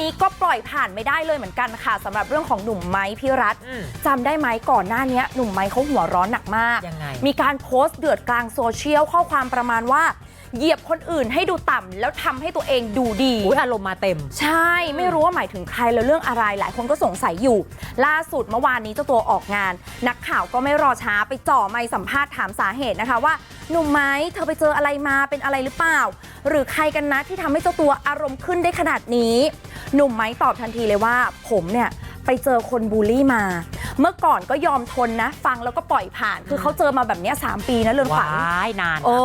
นี้ก็ปล่อยผ่านไม่ได้เลยเหมือนกันค่ะสำหรับเรื่องของหนุ่มไม้พี่รัฐอืมจำได้ไหมก่อนหน้านี้หนุ่มไม้เขาหัวร้อนหนักมากยังไงมีการโพสต์เดือดกลางโซเชียลข้อความประมาณว่าเหยียบคนอื่นให้ดูต่ำแล้วทำให้ตัวเองดูดีอุ้ยอารมณ์มาเต็ม ใช่ ไม่รู้ว่าหมายถึงใครแล้วเรื่องอะไรหลายคนก็สงสัยอยู่ ล่าสุดเมื่อวานนี้เจ้าตัวออกงาน นักข่าวก็ไม่รอช้าไปจ่อไมค์สัมภาษณ์ถามสาเหตุนะคะว่าหนุ่มไม้เธอไปเจออะไรมาเป็นอะไรหรือเปล่า หรือใครกันนะที่ทำให้เจ้าตัวอารมณ์ขึ้นได้ขนาดนี้ หนุ่มไม้ตอบทันทีเลยว่าผมเนี่ยไปเจอคนบูลลี่มา เมื่อก่อนก็ยอมทนนะ ฟังแล้วก็ปล่อยผ่าน คือเขาเจอมาแบบเนี้ยสามปีนะเรือนขวัญว้ายนานโอ้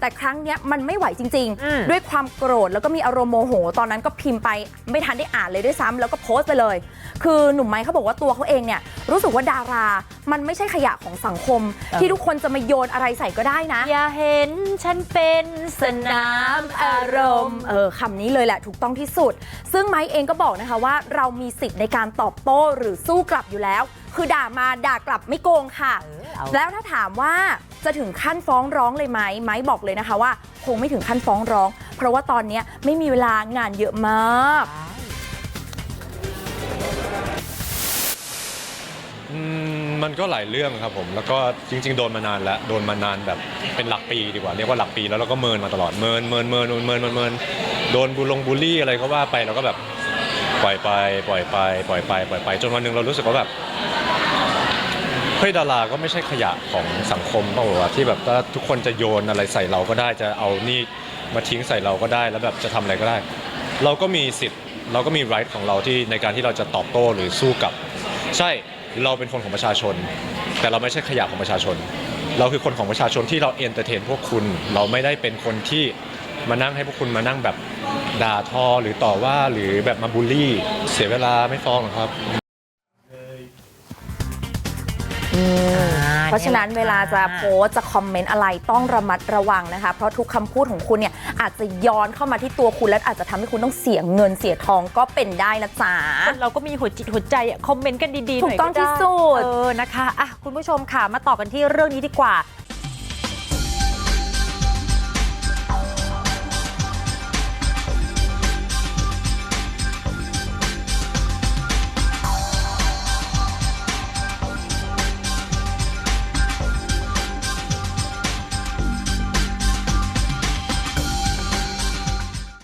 แต่ครั้งเนี้ยมันไม่ไหวจริงอืมๆด้วยความโกรธแล้วก็มีอารมณ์โมโห ตอนนั้นก็พิมพ์ไปไม่ทันได้อ่านเลยด้วยซ้ำแล้วก็โพสต์ไปเลย คือหนุ่มไม้เขาบอกว่าตัวเขาเองเนี่ยรู้สึกว่าดารามันไม่ใช่ขยะของสังคม ที่ทุกคนจะมาโยนอะไรใส่ก็ได้นะ อย่าเห็นฉันเป็นสนามอารมณ์เออคำนี้เลยแหละถูกต้องที่สุด ซึ่งไม้เองก็บอกนะคะว่าเรามีสิทธิ์ในการตอบโต้หรือสู้กลับอยู่แล้ว คือด่ามาด่ากลับไม่โกงค่ะเออเอาแล้วถ้าถามว่าจะถึงขั้นฟ้องร้องเลยไหมไม้บอกเลยนะคะว่า คงไม่ถึงขั้นฟ้องร้อง เพราะว่าตอนเนี้ยไม่มีเวลางานเยอะมาก มันก็หลายเรื่องครับผม แล้วก็จริง ๆ โดนมานานแล้ว โดนมานานแบบเป็นหลักปีดีกว่า เรียกว่าหลักปีแล้วเราก็เมินมาตลอด เมิน เมิน เมิน เมิน เมินเมินโดนบูลงบูลลี่อะไรก็ว่าไปเราก็แบบปล่อยไป ปล่อยไป ปล่อยไป ปล่อยไป จนวันหนึ่งเรารู้สึกว่าแบบเฮ้ยดาราก็ไม่ใช่ขยะของสังคมเปล่าวะที่แบบถ้าทุกคนจะโยนอะไรใส่เราก็ได้ จะเอานี่มาทิ้งใส่เราก็ได้ แล้วแบบจะทำอะไรก็ได้ เราก็มีสิทธิ์ เราก็มี right ของเราที่ในการที่เราจะตอบโต้หรือสู้กับ ใช่ เราเป็นคนของประชาชน แต่เราไม่ใช่ขยะของประชาชน เราคือคนของประชาชนที่เราเอนเตอร์เทนพวกคุณ เราไม่ได้เป็นคนที่มานั่งให้พวกคุณมานั่งแบบด่าทอหรือต่อว่าหรือแบบมาบูลลี่ เสียเวลาไม่ฟ้องหรอกครับ เพราะฉะนั้นเวลาจะโพสต์จะคอมเมนต์อะไรต้องระมัดระวังนะคะ เพราะทุกคำพูดของคุณเนี่ยอาจจะย้อนเข้ามาที่ตัวคุณและอาจจะทำให้คุณต้องเสียเงินเสียทองก็เป็นได้นะจ๊ะคนเราก็มีหัวจิตหัวใจอะคอมเมนต์กันดีๆหน่อยถูกต้องได้ที่สุดเออนะคะอะคุณผู้ชมค่ะมาต่อกันที่เรื่องนี้ดีกว่า